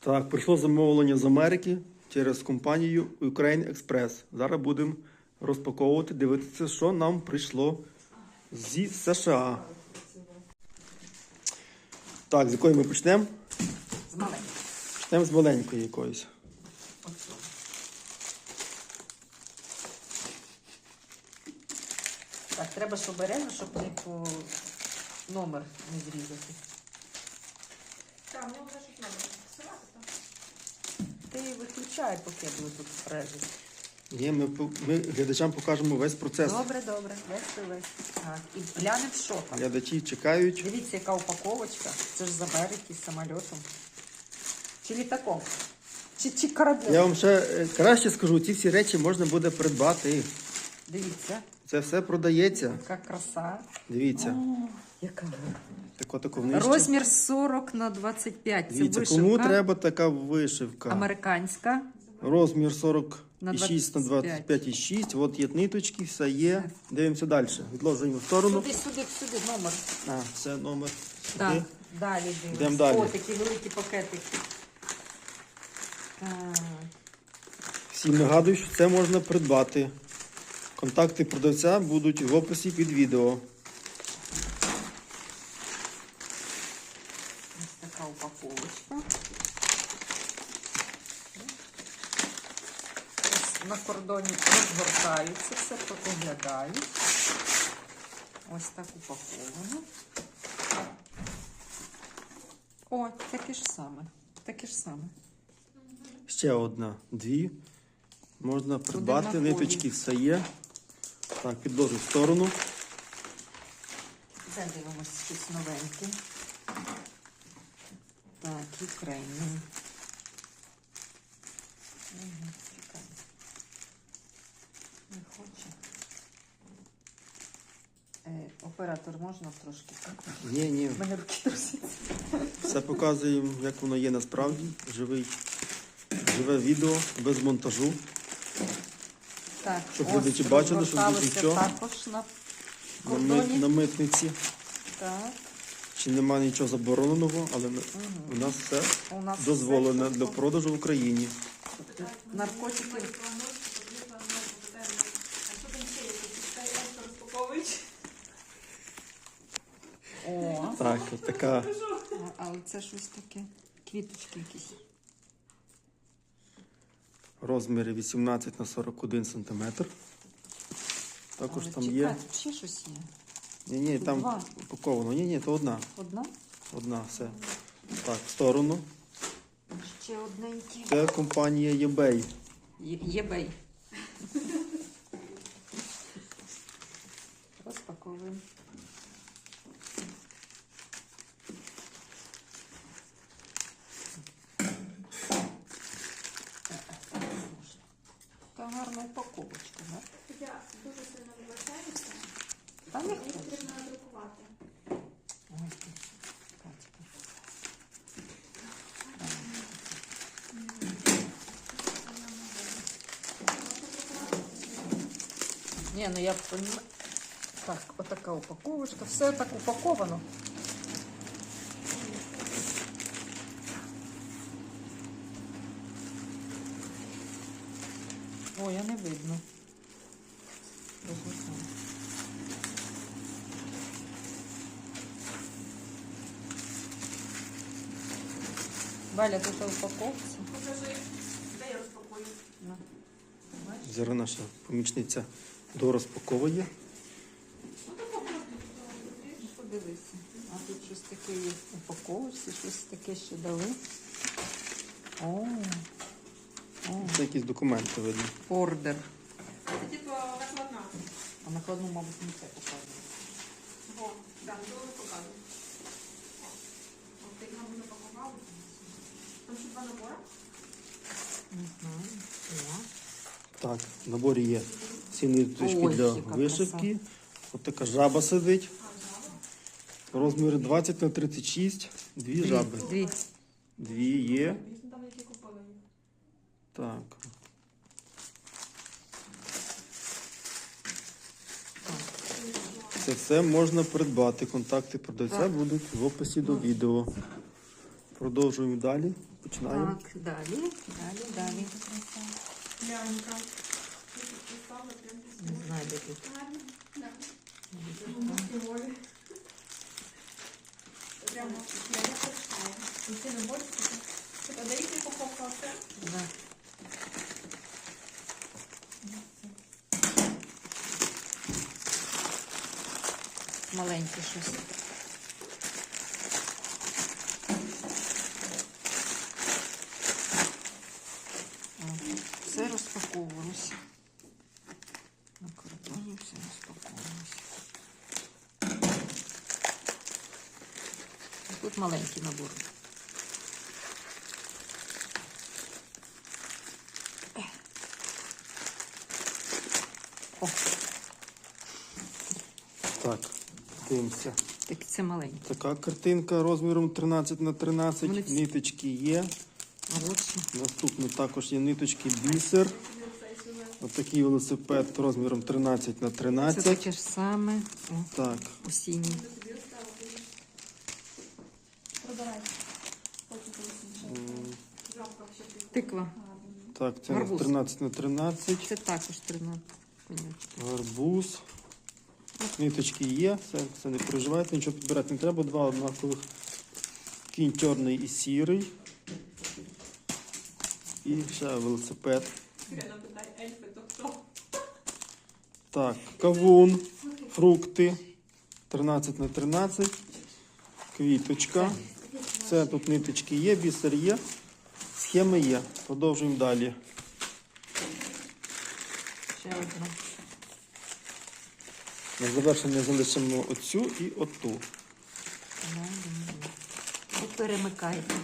Так, прийшло замовлення з Америки через компанію Ukraine Express. Зараз будемо розпаковувати, дивитися, що нам прийшло зі США. Так, з якої ми почнемо? З маленьким. Почнемо з маленької якоїсь. Так, треба ж обережно, щоб не по номер не зрізати. Так, мені вже щось Ти виключай, поки буду тут прежити. Ні, ми, ми глядачам покажемо весь процес. Добре, добре, весь весь. Так, і глянемо, що там. Глядачі чекають. Дивіться, яка упаковочка. Це ж з Америки, з самольотом. Чи літаком. Чи, чи кораблем. Я вам ще е, краще скажу, ці всі речі можна буде придбати. Дивіться, Це все продається. яка краса. Дивіться. О, яка. Тако, внище. Розмір 40 на 25. Це Дивіться, вишивка. кому треба така вишивка? Американська. Розмір 46 На на 25. 25,6. От є ниточки, все є. Дивимося далі. Відложуємо в сторону. Сюди, сюди, сюди, номер. А, це номер сюди. Так, далі дивимося. Далі. О, такі великі пакетики. Так. Всім нагадую, що це можна придбати. Контакти продавця будуть в описі під відео. Ось така упаковочка. На кордоні розгортаються, все поглядають. Ось так упаковано. О, таке ж саме. Таке ж саме. Ще одна, дві. Можна придбати, ниточки все є. Так, підложу в сторону. Це дивимося щось новеньке. Так. Угу, чекай. Не хоче. Е, оператор можна трошки? Ні, ні, У мене руки трусяться. все показуємо, як воно є насправді. Живий, живе відео без монтажу. Так, Щоб глядачі бачили, що тут нічого. також на На, ми- кордоні. на митниці. Так, Чи немає нічого забороненого, але ми- у нас все у нас дозволено для продажу в Україні. наркотики. Що? О, Так, от така а- але це щось таке. Квіточки якісь. Розміри 18 на 41 см. Також там є. Ще щось є. Ні, ні, там Два. упаковано. Ні, ні, то одна. Одна? Одна, все. Так, в сторону. Ще одненькі. Це компанія eBay. Є- Єбей. Розпаковуємо. Та гарна упаковочка, да? Я дуже сильно вибачаюся. Та не хочу. потрібно надрукувати. Ой, ти, Катька. Ні, ну я понімаю. Так, отака упаковочка. Все так упаковано. Ой, я не видно. Валя, тут упаковці. Покажи, де я розпакую. Зараз наша помічниця дорозпаковує. Подивися. А тут щось таке є в упаковці, щось таке ще дали. О, о, Це якісь документи видно. ордер. Це типу накладна. А накладну, мабуть, не це показує. О, так, показую. От ти його не пакували. Там ще два набори. Угу. Так, в наборі є ці ниточки Ой, для яка вишивки. От така жаба сидить. Розмір 20 на 36. Дві жаби. Дві. Дві є. Дійсно, там які купили. Так. Це все можна придбати. Контакти продавця будуть в описі до відео. Продовжуємо далі. Починаємо. Так, далі, далі, далі. Лянька. Не знаю, де тут. Прямо я не почитаю. І це не борщ. Це подається все. Да. Маленьке щось. О, Все розпаковувалося. На кордоні все розпаковувалося. Тут маленький набор. О, Так, дивимося. так це маленький. Така картинка розміром 13 на 13. Вони всі- Ниточки є. От. Наступно також є ниточки бісер. Отакий велосипед розміром 13 на Це 13. таке ж саме. О, Так, осінній. Тиква. так, це у нас Гарбуз. 13 на 13. Це також 13. Понятно. Гарбуз. Ниточки є, це, це не переживайте, нічого підбирати не треба. Два однакових. Кінь чорний і сірий. І ще велосипед. Так, кавун, фрукти. 13 на 13. Квіточка. Це тут ниточки є, бісер є. Схеми є. Продовжуємо далі. Ще одна. На завершення залишимо оцю і оту. Не перемикайте.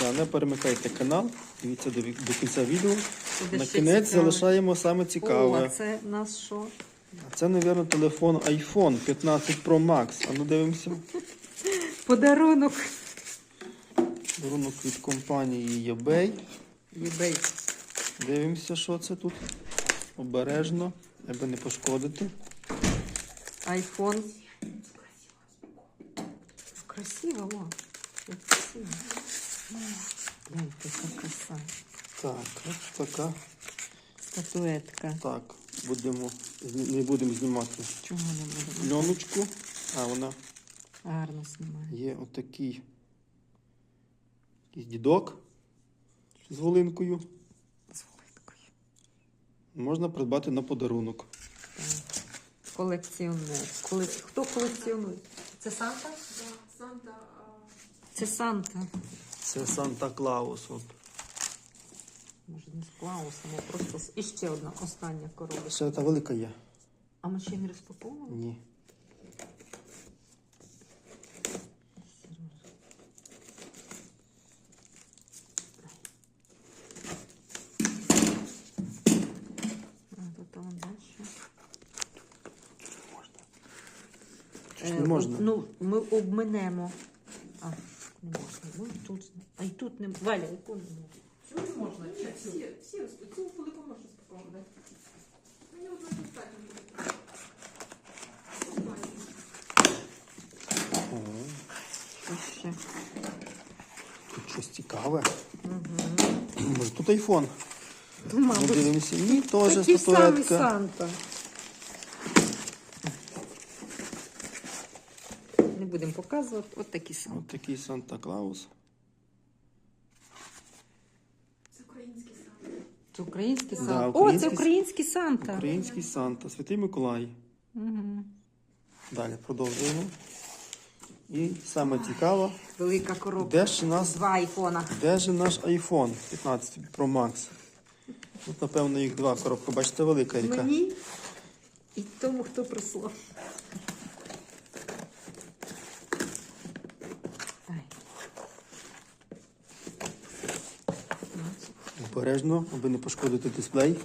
Да, не перемикайте канал, дивіться до, ві- до кінця відео. Буде На ще кінець цікаве. залишаємо саме О, а це нас що? А це, мабуть, телефон iPhone 15 Pro Max. А ну дивимося. Подарунок. Дарунок від компанії eBay. Єбей. Дивимося, що це тут. Обережно, аби не пошкодити. Айфон. Красиво, о. Красиво. Краса. Так, ось така. Статуетка. Так, будемо, не будемо знімати Чого не буде? льоночку. А вона Гарно знімає. є отакий якийсь дідок з волинкою. З волинкою. Можна придбати на подарунок. Колекціонер. Коле... Хто колекціонує? Це Санта? Санта. Це Санта. Це Санта Клаус. От. Може, не з Клаусом, а просто з... І ще одна остання коробочка. Ще та велика є? А ми ще не розпаковували? Ні. А, тут там дальше. Чи ж не можна? Ну, ми обминемо. А, не можна. Ну, тут. А й тут не Валя, яку не можна? Чому не можна? Ні, всі, всі, цю велику можна спробувати. Мені одна достатньо буде. Ого, Ось ще. тут щось цікаве. Угу. Може тут айфон? Ну, Ми мабуть, дивимося. Ні, теж такий самий статуетка. Санта. Будемо показувати. От такий Санта. Ось такий Санта Клаус. Це український сам. Це український Да, Санта. О, це український Санта. Український Санта, Святий Миколай. Угу. Далі продовжуємо. І саме цікаво, Велика коробка. де ж нас Два айфона. Де ж наш iPhone 15 Pro Max? Тут, напевно, їх два коробка. Бачите, велика яка. Мені і тому, хто прислав. Обережно, аби не пошкодити дисплей.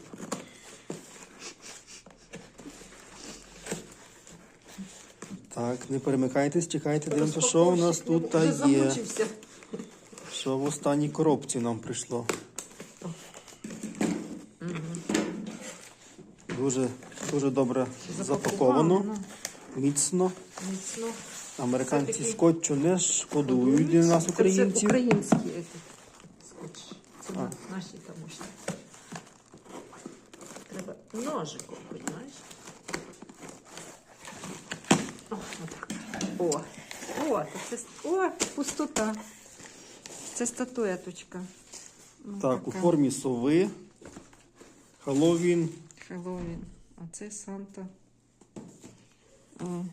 Так, не перемикайтесь, чекайте, дивимося, що у нас тут та є. Що в останній коробці нам прийшло. Дуже, дуже добре запаковано, міцно. Міцно. Американці скотчу не шкодують для нас, українців. О, о, це, о, пустота. Це статуеточка. Ну, Так, у формі сови. Хеллоуін Хеллоуін. А це Санта. О,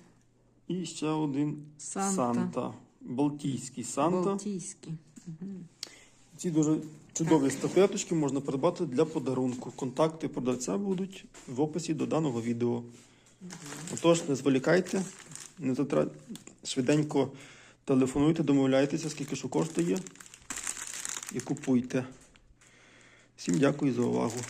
і ще один Санта. Санта. Балтійський Санта. Балтійський. Ці дуже чудові статуеточки можна придбати для подарунку. Контакти продавця будуть в описі до даного відео. Отож, не зволікайте, не затра... швиденько телефонуйте, домовляйтеся, скільки що коштує, і купуйте. Всім дякую за увагу.